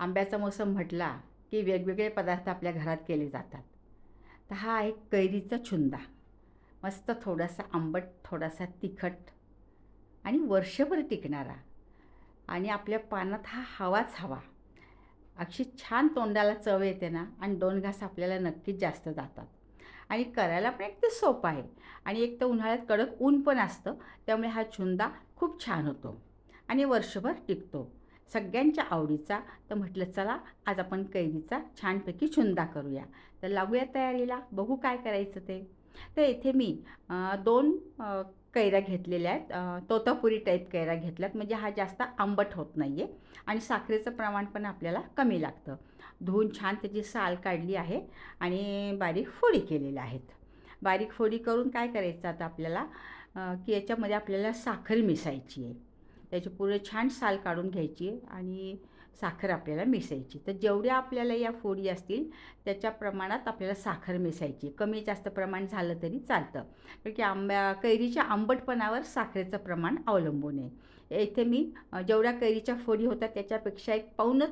आंब्याचा मोसम म्हटला की वेगवेगळे पदार्थ आपल्या घरात केले जातात. तर हा आहे कैरीचा छुंदा. मस्त थोडासा आंबट थोडासा तिखट आणि वर्षभर टिकणारा. आणि आपल्या पानात हा हवाच हवा. अक्षी छान तोंडाला चव येते ना आणि दोन घास आपल्याला नक्कीच जास्त जातात. आणि करायला पण एक ते सोपं आहे. आणि एक तर उन्हाळ्यात कडक ऊन पण असतं त्यामुळे हा छुंदा खूप छान होतो आणि वर्षभर टिकतो. सगळ्यांच्या आवडीचा तर म्हटलं चला आज आपण कैरीचा छानपैकी छुंदा करूया. तर लागूया तयारीला. बघू काय करायचं ते. तर इथे मी दोन कैऱ्या घेतलेल्या आहेत. तोतापुरी टाईप कैऱ्या घेतल्यात. म्हणजे हा जास्त आंबट होत नाही आहे आणि साखरेचं प्रमाण पण आपल्याला कमी लागतं. धुवून छान त्याची साल काढली आहे आणि बारीक फोडी केलेल्या आहेत. बारीक फोडी करून काय करायचं आता आपल्याला? की याच्यामध्ये आपल्याला साखर मिसायची आहे. त्याची पूर्ण छान साल काढून घ्यायची आणि साखर आपल्याला मिसायची तर जेवढ्या आपल्याला या फोडी असतील त्याच्या प्रमाणात आपल्याला साखर मिसायची कमी जास्त प्रमाण झालं तरी चालतं. कारण की आंब्या कैरीच्या आंबटपणावर साखरेचं प्रमाण अवलंबून आहे. इथे मी जेवढ्या कैरीच्या फोडी होत्या त्याच्यापेक्षा एक पाऊनच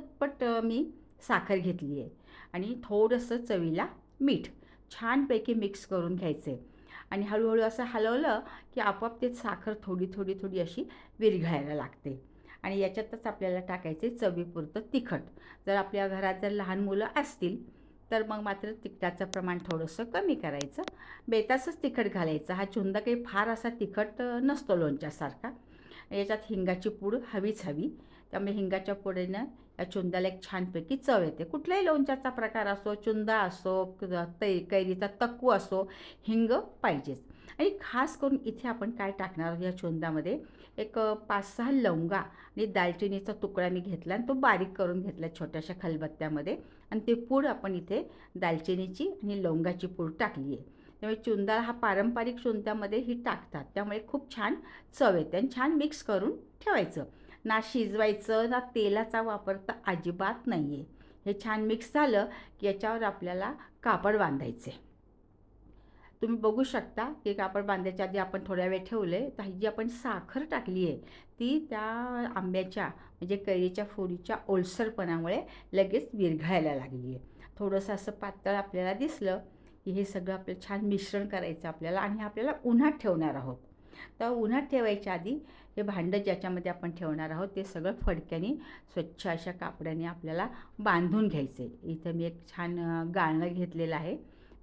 मी साखर घेतली आहे. आणि थोडंसं चवीला मीठ. छानपैकी मिक्स करून घ्यायचं आहे आणि हळूहळू असं हलवलं की आपोआप ते साखर थोडी थोडी थोडी अशी विरघळायला लागते. आणि याच्यातच आपल्याला टाकायचे चवीपुरतं तिखट. जर आपल्या घरात जर लहान मुलं असतील तर मग मात्र तिखटाचं प्रमाण थोडंसं कमी करायचं. बेतासच तिखट घालायचं. हा चुंदा काही फार असा तिखट नसतो लोणच्यासारखा. याच्यात हिंगाची पूड हवीच हवी. त्यामुळे हिंगाच्या पुडेनं या चुंदाला एक छानपैकी चव येते. कुठल्याही लोणच्याचा प्रकार असो चुंदा असो तै कैरीचा तक्कू असो हिंग पाहिजेच. आणि खास करून इथे आपण काय टाकणार आहोत या चुंदामध्ये? एक पाच सहा लवंगा आणि दालचिनीचा तुकडा मी घेतला आणि तो बारीक करून घेतला छोट्याशा खलबत्त्यामध्ये. आणि ते पूड आपण इथे दालचिनीची आणि लवंगाची पूड टाकली आहे. त्यामुळे चुंदा हा पारंपरिक चुंद्यामध्ये ही टाकतात. त्यामुळे खूप छान चव येते आणि छान मिक्स करून ठेवायचं. ना शिजवायचं ना तेलाचा वापर तर अजिबात नाही आहे हे छान मिक्स झालं की याच्यावर आपल्याला कापड बांधायचे. तुम्ही बघू शकता की कापड बांधायच्या आधी आपण थोड्या वेळ ठेवले. तर ही जी आपण साखर टाकली आहे ती त्या आंब्याच्या म्हणजे कैरीच्या फोडीच्या ओलसरपणामुळे लगेच विरघळायला लागली आहे. थोडंसं असं पातळ आपल्याला दिसलं की हे सगळं आपलं छान मिश्रण करायचं आपल्याला आणि हे आपल्याला उन्हात ठेवणार आहोत. तर उन्हात ठेवायच्या आधी हे भांडं ज्याच्यामध्ये आपण ठेवणार आहोत ते सगळं फडक्याने स्वच्छ अशा कापडाने आपल्याला बांधून घ्यायचे. इथं मी एक छान गाळणं घेतलेलं आहे.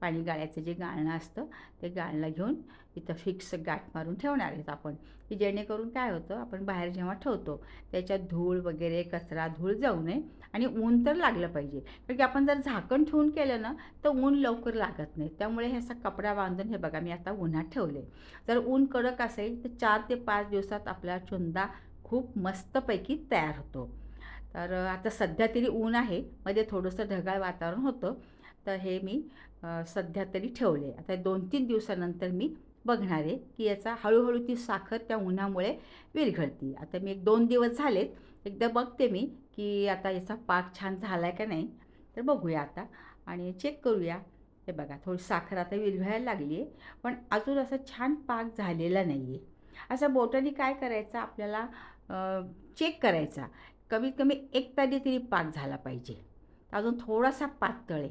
पाणी गाळ्याचं जे गाळणं असतं ते गाळणं घेऊन इथं फिक्स गाठ मारून ठेवणार आहेत आपण. की जेणेकरून काय होतं आपण बाहेर जेव्हा ठेवतो त्याच्यात धूळ वगैरे कचरा धूळ जाऊ नये आणि ऊन तर लागलं पाहिजे. कारण की आपण जर झाकण ठेवून केलं ना तर ऊन लवकर लागत नाही. त्यामुळे हे असा कपडा बांधून हे बघा मी आता उन्हात ठेवले. जर ऊन कडक असेल तर चार ते पाच दिवसात आपला चुंदा खूप मस्तपैकी तयार होतो. तर आता सध्या तरी ऊन आहे. मध्ये थोडंसं ढगाळ वातावरण होतं. तर हे मी सध्या तरी ठेवले आता दोन तीन दिवसानंतर मी बघणार आहे की याचा हळूहळू ती साखर त्या उन्हामुळे विरघळती. आता मी एक दोन दिवस झालेत एकदा बघते मी की आता याचा पाक छान झाला आहे का नाही तर बघूया आता आणि चेक करूया. हे बघा थोडी साखर आता विरघळायला लागली आहे पण अजून असा छान पाक झालेला नाही आहे असा बोटाने काय करायचं आपल्याला चेक करायचा. कमीत कमी एक तरी तरी पाक झाला पाहिजे. अजून थोडासा पातळ आहे.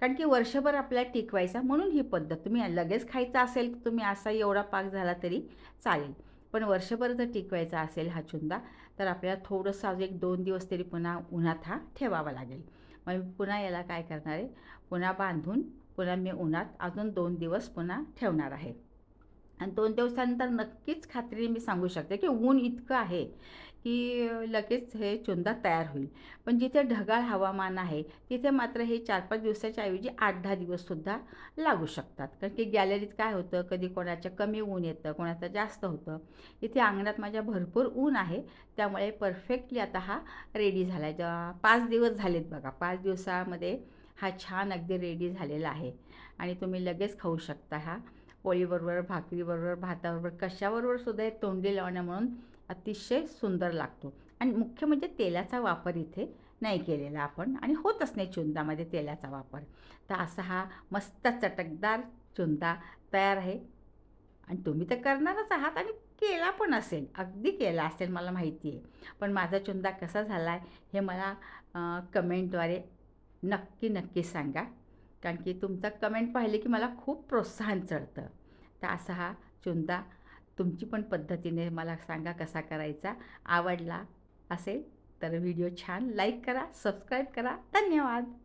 कारण की वर्षभर आपल्याला टिकवायचा म्हणून ही पद्धत. तुम्ही लगेच खायचा असेल तर तुम्ही असा एवढा पाक झाला तरी चालेल. पण वर्षभर जर टिकवायचा असेल हा चुंदा तर आपल्याला थोडंसं अजून एक दोन दिवस तरी पुन्हा उन्हात हा ठेवावा लागेल. मग मी पुन्हा याला काय करणार आहे? पुन्हा बांधून पुन्हा मी उन्हात अजून दोन दिवस पुन्हा ठेवणार आहे. आणि दोन दिवसानंतर नक्कीच खात्रीने मी सांगू शकते की ऊन इतकं आहे की लगेच हे चुंदा तयार होईल. पण जिथे ढगाळ हवामान आहे तिथे मात्र हे चार पाच दिवसाच्या ऐवजी आठ दहा दिवससुद्धा लागू शकतात. कारण की गॅलरीत काय होतं कधी कोणाच्या कमी ऊन येतं कोणाचं जास्त होतं. इथे अंगणात माझ्या भरपूर ऊन आहे त्यामुळे परफेक्टली आता हा रेडी झाला आहे जेव्हा पाच दिवस झालेत बघा पाच दिवसामध्ये हा छान अगदी रेडी झालेला आहे. आणि तुम्ही लगेच खाऊ शकता हा. पोळीबरोबर भाकरीबरोबर भाताबरोबर कशाबरोबर सुद्धा हे तोंडी लावण्या म्हणून अतिशय सुंदर लागतो. आणि मुख्य म्हणजे तेलाचा वापर इथे नाही केलेला आपण आणि होतच नाही चुंदामध्ये तेलाचा वापर. तर असा हा मस्त चटकदार चुंदा तयार आहे. आणि तुम्ही तर करणारच आहात आणि केला पण असेल अगदी केला असेल मला माहिती आहे. पण माझा चुंदा कसा झाला आहे हे मला कमेंटद्वारे नक्की नक्की सांगा. कारण की तुमचा कमेंट पाहिले की मला खूप प्रोत्साहन चढतं. तर असा हा चुंदा तुमची पण पद्धतीने मला सांगा कसा करायचा. आवडला असेल तर व्हिडिओ छान लाईक करा सबस्क्राईब करा. धन्यवाद.